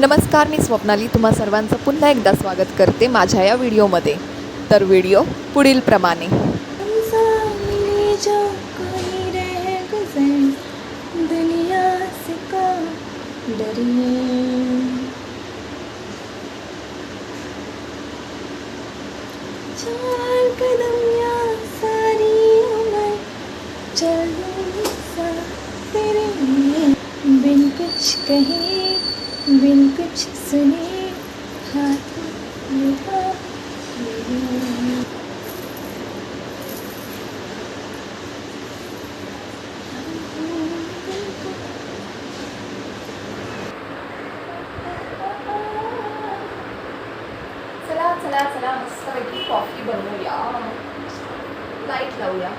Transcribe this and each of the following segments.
नमस्कार मी स्वप्नाली. तुम्हा सर्वांचं पुन्हा एकदा स्वागत करते माझ्या या व्हिडिओमध्ये. तर व्हिडिओ पुढील प्रमाणे. सामने रह बिन कुछ कहे। बिन कुछ सुने हाथ में हाथ मेरे चला चला चला मस्तपैकी कॉफी बनवूया लाइट लावूया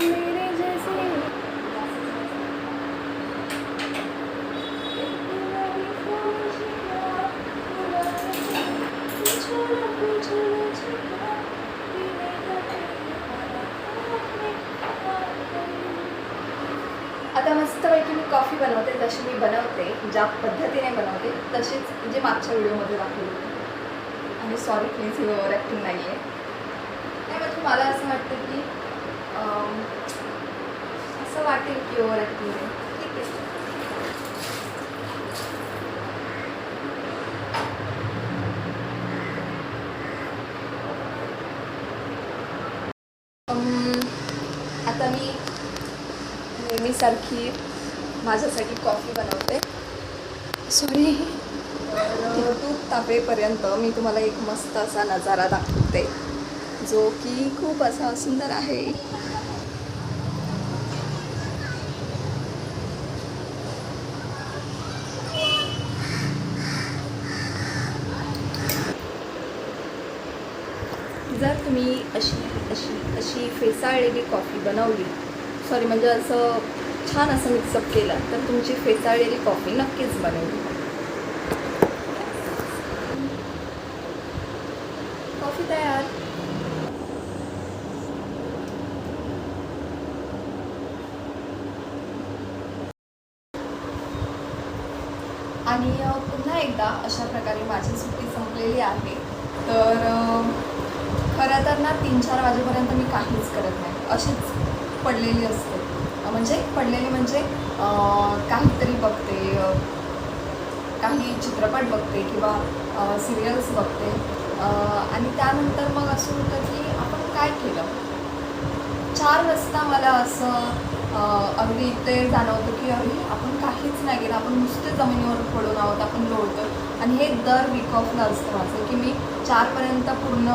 मेरे आता मस्तपैकी मी कॉफी बनवते जशी मी बनवते ज्या पद्धतीने बनवते तशीच जे मागच्या व्हिडिओमध्ये दाखवली. आणि सॉरी प्लीज ही ओव्हर ॲक्टिंग नाही आहे नाही म्हणजे मला असं वाटतं की असं वाटेल की ओव्हर ॲक्टिंग आहे अम, आता मी सारखी माझ्यासाठी कॉफी बनवते. सॉरी तूप तापेपर्यंत मी तुम्हाला एक मस्त असा नजारा दाखवते जो की खूप असा सुंदर आहे. जर तुम्ही अशी अशी अशी फेसाळलेली कॉफी बनवली सॉरी म्हणजे असं छान असं मिक्सअप केलं तर तुमची फेसाळलेली कॉफी नक्कीच बनेल कॉफी तयार आणि अ, पुन्हा एकदा अशा प्रकारे माझी सुट्टी संपलेली आहे तर अ, खरं तर ना तीन चार वाजेपर्यंत मी काहीच करत नाही अशीच पडलेली असते अ, म्हणजे म्हणजे काहीतरी बघते काही चित्रपट बघते किंवा सिरियल्स बघते. आणि त्यानंतर मग असं होतं की आपण काय केलं? चार वाजता मला असं अगदी इथे जाणवतं की अरे आपण काहीच नाही केलं. आपण नुसते जमिनीवर पडून आहोत आपण लोळतो आणि हे दर वीक ऑफला असतं माझं की मी चारपर्यंत पूर्ण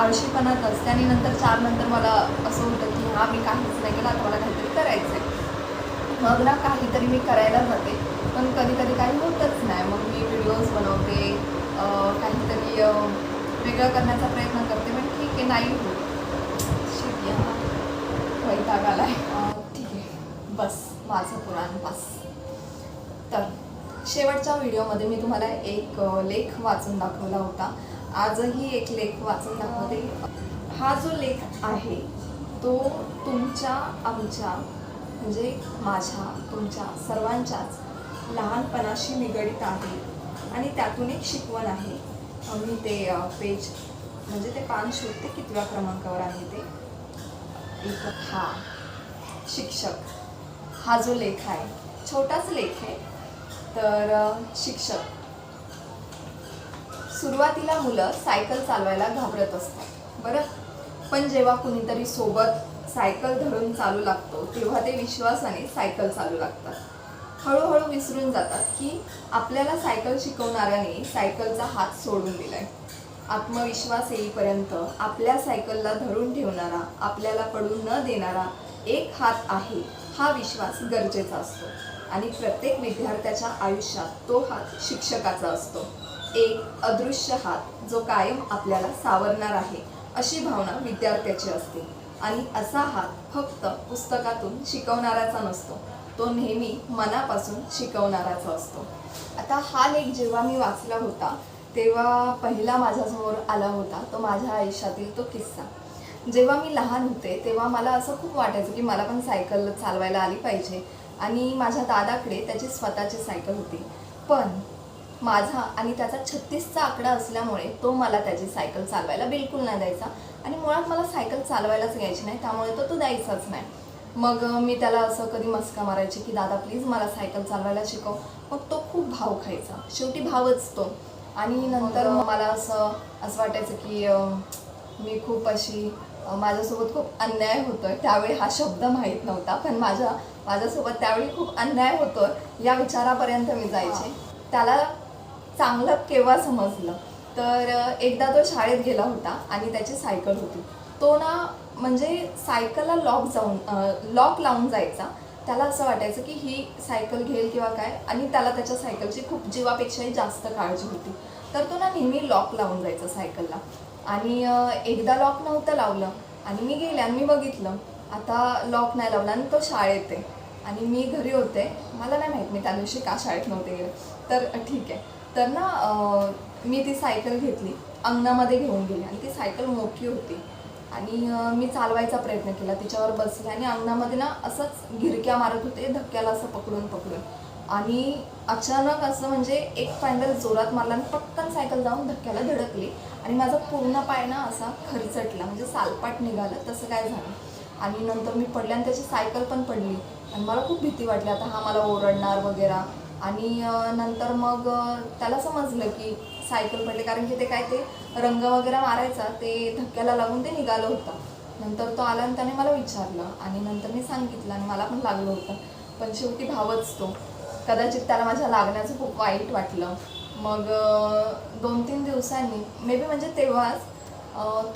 आळशीपणात असते. आणि नंतर चार नंतर मला असं होतं की हां मी काहीच नाही केलं. आता मला काहीतरी करायचं आहे मग ना काहीतरी मी करायला जाते. पण कधीकधी काही होतच नाही. मग मी व्हिडिओज बनवते काहीतरी वेगळं करण्याचा प्रयत्न करते पण ठीक आहे नाही होत. शिक्या वैताग आला आहे ठीक आहे. बस. माझं पुराण बस. तर शेवटच्या व्हिडिओमध्ये मी तुम्हाला एक लेख वाचून दाखवला होता. आजही एक लेख वाचून दाखवते. हा जो लेख आहे तो तुमच्या आमच्या म्हणजे माझ्या तुमच्या सर्वांच्याच लहानपणाशी निगडीत आहे आणि त्यातून एक शिकवण आहे. मी ते पेज म्हणजे ते पान शोधते कितव्या क्रमांकावर आहे ते. एक हा शिक्षक. हा जो लेख आहे छोटाच लेख आहे. तर शिक्षक. सुरुवातीला मुलं सायकल चालवायला घाबरत असतात. बरं? पण जेव्हा कुणीतरी सोबत सायकल धरून चालू लागतो तेव्हा ते विश्वासाने सायकल चालू लागतात. हळूहळू विसरून जातात की आपल्याला सायकल शिकवणाऱ्याने सायकलचा हात सोडून दिलाय. आत्मविश्वास येईपर्यंत आपल्या सायकलला धरून ठेवणारा आपल्याला पडू न देणारा एक हात आहे हा विश्वास गरजेचा असतो. आणि प्रत्येक विद्यार्थ्याच्या आयुष्यात तो हात शिक्षकाचा असतो. एक अदृश्य हात जो कायम आपल्याला सावरणार आहे. अशी भावना विद्यार्थ्याची असते. आणि असा हात फक्त पुस्तकातून शिकवणाराचा नसतो. तो नेहमी मनापासून शिकवणाराचा असतो. आता हा लेख जेव्हा मी वाचला होता तेव्हा पहिला माझ्यासमोर आला होता तो माझ्या आयुष्यातील तो किस्सा. जेव्हा मी लहान होते तेव्हा मला असं खूप वाटायचं की मला पण सायकल चालवायला आली पाहिजे. आणि माझ्या दादाकडे त्याची स्वतःची सायकल होती. पण माझा आणि त्याचा छत्तीसचा आकडा असल्यामुळे तो मला त्याची सायकल चालवायला बिलकुल नाही द्यायचा. आणि मुळात मला सायकल चालवायलाच यायची नाही त्यामुळे तो तो द्यायचाच नाही. मग मी त्याला असं कधी मस्का मारायची की दादा प्लीज मला सायकल चालवायला शिकव. मग तो खूप भाव खायचा. शेवटी भावच तो. आणि नंतर मग मला असं असं वाटायचं की मी खूप अशी माझ्यासोबत खूप अन्याय होतोय. त्यावेळी हा शब्द माहीत नव्हता पण माझ्या माझ्यासोबत त्यावेळी खूप अन्याय होतोय या विचारापर्यंत मी जायचे. त्याला चांगलं केव्हा समजलं? तर एकदा तो शाळेत गेला होता आणि त्याची सायकल होती. तो ना म्हणजे सायकलला लॉक जाऊन लॉक लावून जायचा. त्याला असं वाटायचं की ही सायकल घेईल किंवा काय? आणि त्याला त्याच्या सायकलची खूप जीवापेक्षाही जास्त काळजी होती. तर तो ना नेहमी लॉक लावून जायचा सायकलला. आणि एकदा लॉक नव्हतं लावलं. आणि मी गेले आणि मी बघितलं. आता लॉक नाही लावला आणि तो शाळेत आहे. आणि मी घरी होते. मला नाही माहीत मी त्या दिवशी का शाळेत नव्हते गेले. तर ठीक आहे. तर ना मी ती सायकल घेतली अंगणामध्ये घेऊन गेली आणि ती सायकल मोठी होती. आणि मी चालवायचा प्रयत्न केला. तिच्यावर बसले आणि अंगणामध्ये ना असंच गिरक्या मारत होते धक्क्याला असं पकडून पकडून. आणि अचानक असं म्हणजे एक पॅन्डल जोरात मारला आणि पटकन सायकल जाऊन धक्क्याला धडकली. आणि माझा पूर्ण पाय ना असा खरचटला म्हणजे सालपाट निघालं तसं काय झालं. आणि नंतर मी पडले आणि त्याची सायकल पण पडली. आणि मला खूप भीती वाटली आता हा मला ओरडणार वगैरे. आणि नंतर मग त्याला समजलं की सायकल पडले. कारण की ते काय ते रंग वगैरे मारायचा ते धक्क्याला लागून ते निघालं होतं. नंतर तो आला आणि त्याने मला विचारलं. आणि नंतर मी सांगितलं आणि मला पण लागलं होतं. पण शेवटी भावच तो. कदाचित त्याला माझ्या लागण्याचं खूप वाईट वाटलं. मग दोन तीन दिवसांनी मे बी म्हणजे तेव्हाच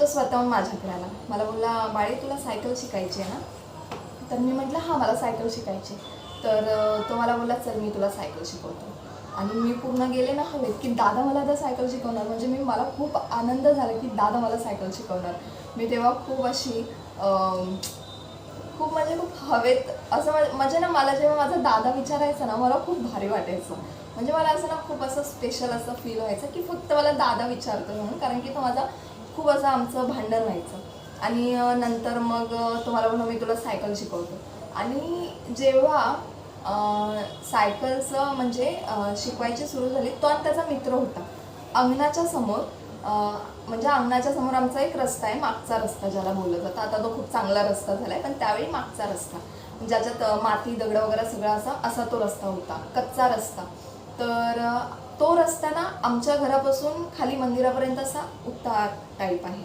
तो स्वतःहून माझ्याकडे आला. मला बोलला बाळे तुला सायकल शिकायची आहे ना? तर मी म्हटलं हां मला सायकल शिकायची तर तो मला बोलला चल मी तुला सायकल शिकवतो. आणि मी पूर्ण गेले ना हवेत की दादा मला आता सायकल शिकवणार. म्हणजे मी मला खूप आनंद झाला की दादा मला सायकल शिकवणार. मी तेव्हा खूप अशी खूप म्हणजे खूप हवेत असं म्हणजे ना मला जेव्हा माझा दादा विचारायचा ना मला खूप भारी वाटायचं. म्हणजे मला असं ना खूप असं स्पेशल असं फील व्हायचं की फक्त मला दादा विचारतो म्हणून कारण की तो माझा खूप असं आमचं भांडण व्हायचं. आणि नंतर मग तुम्हाला तो मला म्हणून मी तुला सायकल शिकवतो. आणि जेव्हा सायकलचं म्हणजे शिकवायची सुरू झाली तो आणि त्याचा मित्र होता. अंगणाच्या समोर म्हणजे अंगणाच्या समोर आमचा एक रस्ता आहे मागचा रस्ता ज्याला बोललं जातं. आता तो खूप चांगला रस्ता झाला आहे पण त्यावेळी मागचा रस्ता. म्हणजे ज्याच्यात माती दगड वगैरे सगळं असा असा तो रस्ता होता कच्चा रस्ता. तर तो रस्ता ना आमच्या घरापासून खाली मंदिरापर्यंत असा उतार टाईप आहे.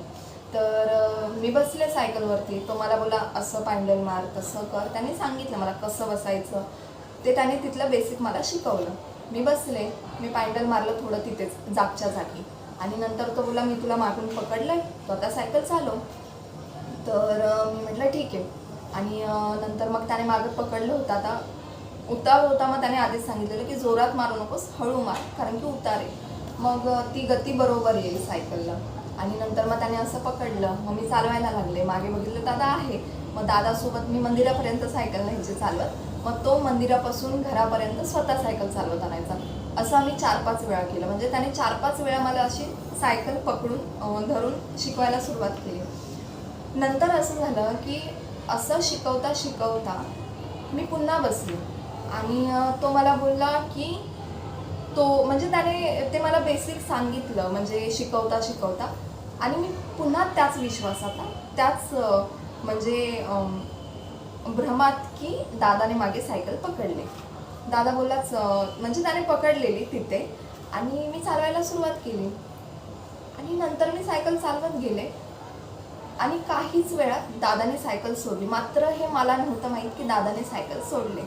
तर मी बसले सायकलवरती. तो मला बोला असं पॅन्डल मार तसं कर. त्याने सांगितलं मला कसं बसायचं ते त्याने तिथलं बेसिक मला शिकवलं. मी बसले मी पॅन्डल मारलं थोडं तिथेच जागच्या जागी. आणि नंतर तो बोला मी तुला मागून पकडलंय तो आता सायकल चालव. तर मी म्हटलं ठीक आहे. आणि नंतर मग त्याने मागं पकडलं होतं. आता उतार होता मग त्याने आधीच सांगितलेलं की जोरात मारू नकोस हळू मार कारण की उतार आहे. मग ती गती बरोबर येईल सायकलला आणि नंतर मग त्याने असं पकडलं. मग मी चालवायला लागले. मागे बघितलं दादा आहे. मग दादासोबत मी मंदिरापर्यंत सायकल न्यायची चालवत मग तो मंदिरापासून घरापर्यंत स्वतः सायकल चालवत आणायचा. असं आम्ही चार पाच वेळा केलं. म्हणजे त्याने चार पाच वेळा मला अशी सायकल पकडून धरून शिकवायला सुरुवात केली. नंतर असं झालं की असं शिकवता शिकवता मी पुन्हा बसले. आणि तो मला बोलला की तो म्हणजे त्याने ते मला बेसिक सांगितलं म्हणजे शिकवता शिकवता. आणि मी पुन्हा त्याच विश्वासात त्याच म्हणजे भ्रमात की दादाने मागे सायकल पकडली. दादा बोललाच म्हणजे त्याने पकडलेली तिथे. आणि मी चालवायला सुरुवात केली. आणि नंतर मी सायकल चालवत गेले. आणि काहीच वेळात दादाने सायकल सोडली. मात्र हे मला नव्हतं माहीत की दादाने सायकल सोडले.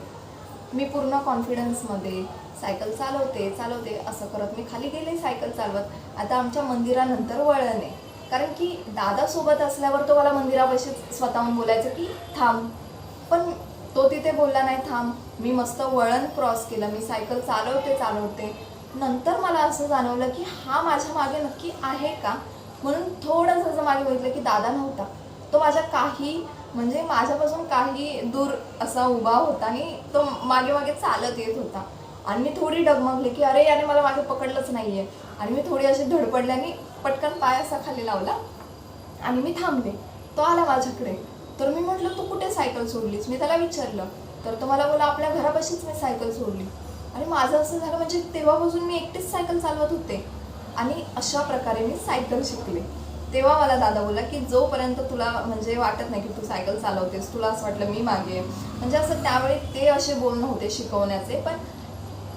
मी पूर्ण कॉन्फिडन्समध्ये सायकल चालवते चालवते असं करत मी खाली गेले सायकल चालवत. आता आमच्या मंदिरानंतर वळण आहे कारण की दादासोबत असल्यावर तो मला मंदिरापाशी स्वतःहून बोलायचं की थांब पण तो तिथे बोलला नाही थांब मी मस्त वळण क्रॉस केलं मी सायकल चालवते चालवते. नंतर मला असं जाणवलं की हा माझ्या मागे नक्की आहे का? म्हणून थोडंसं असं मागे बघितलं की दादा नव्हता. तो माझ्या काही म्हणजे माझ्यापासून काही दूर असा उभा होता आणि तो मागे मागे चालत येत होता. आणि मी थोडी डगमगली की अरे याने मला मागे पकडलंच नाही आहे आणि मी थोडी अशी धडपडल्याने पटकन पाय असा खाली लावला आणि मी थांबले. तो आला माझ्याकडे. तर मी म्हटलं तू कुठे सायकल सोडलीस? मी त्याला विचारलं. तर तो मला बोला आपल्या घरापाशीच मी सायकल सोडली. आणि माझं असं झालं म्हणजे तेव्हापासून मी एकटीच सायकल चालवत होते. आणि अशा प्रकारे मी सायकल शिकले. तेव्हा मला दादा बोलला की जोपर्यंत तुला म्हणजे वाटत नाही की तू सायकल चालवतेस तुला असं वाटलं मी मागे म्हणजे असं त्यावेळी ते असे बोलणं होते शिकवण्याचे पण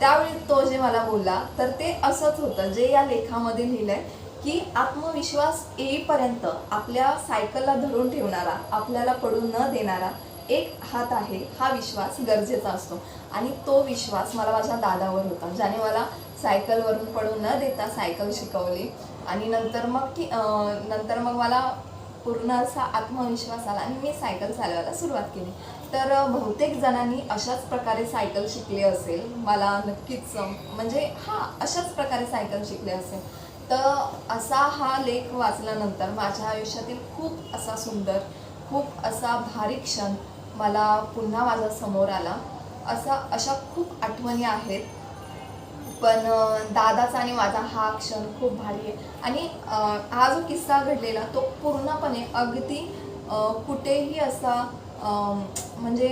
त्यावेळी तो जे मला बोलला तर ते असंच होतं. जे या लेखामध्ये लिहिलं आहे की आत्मविश्वास येईपर्यंत आपल्या सायकलला धरून ठेवणारा आपल्याला पडू न देणारा एक हात आहे हा विश्वास गरजेचा असतो. आणि तो विश्वास मला माझ्या दादावर होता ज्याने मला सायकलवरून पडू न देता सायकल शिकवली. आणि नंतर मग की नंतर मग मला पूर्ण असा आत्मविश्वास आला आणि मी सायकल चालवायला सुरुवात केली. तर बहुतेक जणांनी अशाच प्रकारे सायकल शिकली असेल. मला नक्कीच म्हणजे हां अशाच प्रकारे सायकल शिकले असेल. तर असा हा लेख वाचल्यानंतर माझ्या आयुष्यातील खूप असा सुंदर खूप असा भारी क्षण मला पुन्हा माझ्यासमोर आला. असा अशा खूप आठवणी आहेत. पण दादाचा आणि माझा हा क्षण खूप भारी आहे. आणि हा जो किस्सा घडलेला तो पूर्णपणे अगदी कुठेही असा म्हणजे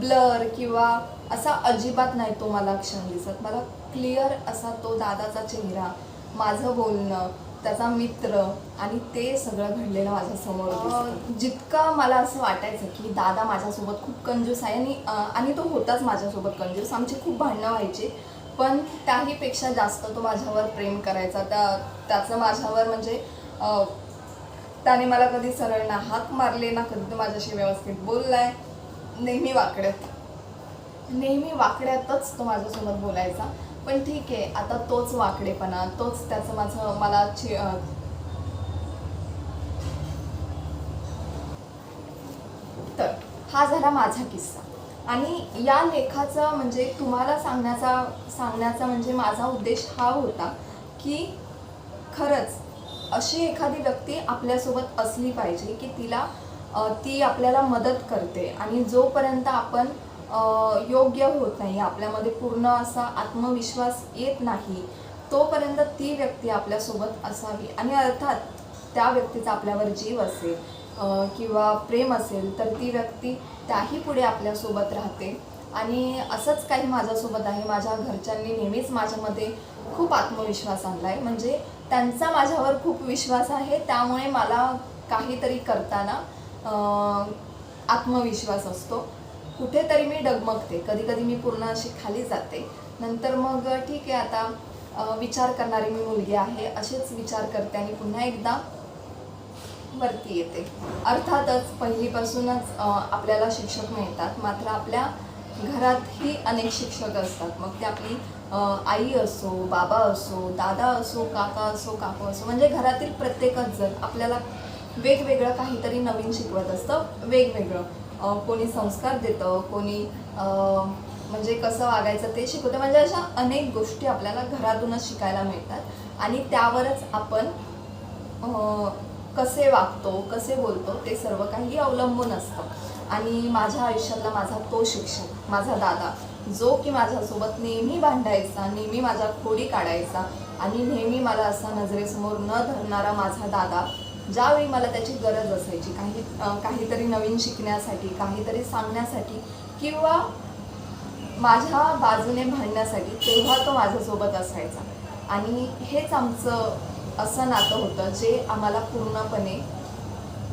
ब्लर किंवा असा अजिबात नाही तो मला क्षण दिसत. मला क्लिअर असा तो दादाचा चेहरा माझं बोलणं त्याचा मित्र आणि ते सगळं घडलेलं माझ्यासमोर. जितकं मला असं वाटायचं की दादा माझ्यासोबत खूप कंजूस आहे आणि आणि तो होताच माझ्यासोबत कंजूस. आमची खूप भांडणं व्हायची. पण त्याहीपेक्षा जास्त तो माझ्यावर प्रेम करायचा. त्या त्याचं माझ्यावर म्हणजे त्याने मला कधी सरळ ना हाक मारले ना कधी तो माझ्याशी व्यवस्थित बोललाय. नेहमी वाकड्यात. नेहमी वाकड्यातच तो माझ्यासोबत बोलायचा. पण ठीक आहे आता तोच वाकडेपणा तोच त्याचं माझं मला ची तर हा झाला माझा किस्सा. आणि या लेखाचा म्हणजे तुम्हाला सांगण्याचा सांगण्याचा म्हणजे माझा उद्देश हा होता की खरंच अशी एखादी व्यक्ती आपल्यासोबत असली पाहिजे की तिला ती आपल्याला मदत करते. आणि जोपर्यंत आपण योग्य होत नाही. आपल्यामध्ये पूर्ण असा आत्मविश्वास येत नाही. तोपर्यंत ती व्यक्ती आपल्यासोबत असावी. आणि अर्थात त्या व्यक्तीचा आपल्यावर जीव असेल किंवा प्रेम असेल तर ती व्यक्ती त्याही पुढे आपल्यासोबत राहते. आणि असंच काही माझ्यासोबत आहे. माझ्या घरच्यांनी नेहमीच माझ्यामध्ये खूप आत्मविश्वास आणला आहे म्हणजे त्यांचा माझ्यावर खूप विश्वास आहे. त्यामुळे मला काहीतरी करताना आत्मविश्वास असतो. कुठेतरी मी डगमगते. कधी कधी मी पूर्ण अशी खाली जाते. नंतर मग ठीक आहे आता विचार करणारी मी मुलगी आहे असेच विचार करते आणि पुन्हा एकदा वरती येते. अर्थातच पहिलीपासूनच आपल्याला शिक्षक मिळतात. मात्र आपल्या घरातही अनेक शिक्षक असतात. मग ते आपली आई असो बाबा असो दादा असो काका असो काकू असो म्हणजे घरातील प्रत्येकच जण आपल्याला वेगवेगळं काहीतरी नवीन शिकवत असतं. वेगवेगळं. कोणी संस्कार देतं कोणी म्हणजे कसं वागायचं ते शिकवतं. म्हणजे अशा अनेक गोष्टी आपल्याला घरातूनच शिकायला मिळतात. आणि त्यावरच आपण कसे वागतो कसे बोलतो ते सर्व काही अवलंबून असतं. आणि माझ्या आयुष्यातला माझा तो शिक्षक माझा दादा जो की माझ्यासोबत नेहमी भांडायचा नेहमी माझ्या खोडी काढायचा आणि नेहमी मला असा नजरेसमोर न धरणारा माझा दादा ज्यावेळी मला त्याची गरज असायची काही काहीतरी नवीन शिकण्यासाठी काहीतरी सांगण्यासाठी किंवा माझ्या बाजूने भांडण्यासाठी तेव्हा तो माझ्यासोबत असायचा. आणि हेच आमचं असं नातं होतं जे आम्हाला पूर्णपणे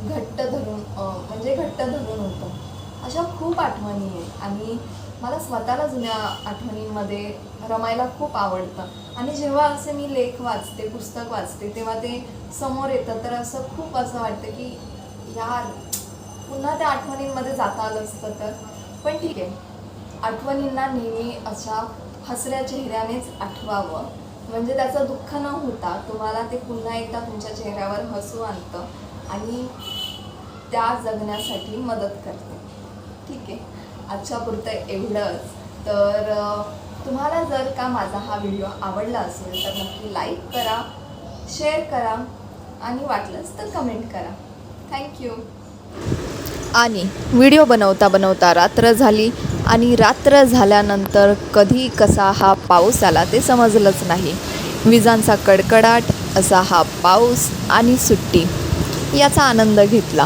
घट्ट धरून म्हणजे घट्ट धरून होतं. अशा खूप आठवणी आहेत. आणि मला स्वतःला जुन्या आठवणींमध्ये रमायला खूप आवडतं. आणि जेव्हा असे मी लेख वाचते पुस्तक वाचते तेव्हा ते समोर येतं तर असं खूप असं वाटतं की यार पुन्हा त्या आठवणींमध्ये जाता आलं असतं तर. पण ठीक आहे. आठवणींना नेहमी अशा हसऱ्या चेहऱ्यानेच आठवावं. म्हणजे त्याचं दुःख न होता तुम्हाला ते पुन्हा एकदा तुमच्या चेहऱ्यावर हसू आणतं आणि त्या जगण्यासाठी मदत करते. ठीक आहे. आजच्या पुरतं एवढंच. तर तुम्हाला जर का माझा हा व्हिडिओ आवडला असेल तर नक्की लाईक करा शेअर करा आणि वाटलंच तर कमेंट करा. थँक्यू आणि व्हिडिओ बनवता बनवता रात्र झाली आणि रात्र झाल्यानंतर कधी कसा हा पाऊस आला ते समजलंच नाही. विजांचा कडकडाट असा हा पाऊस आणि सुट्टी याचा आनंद घेतला.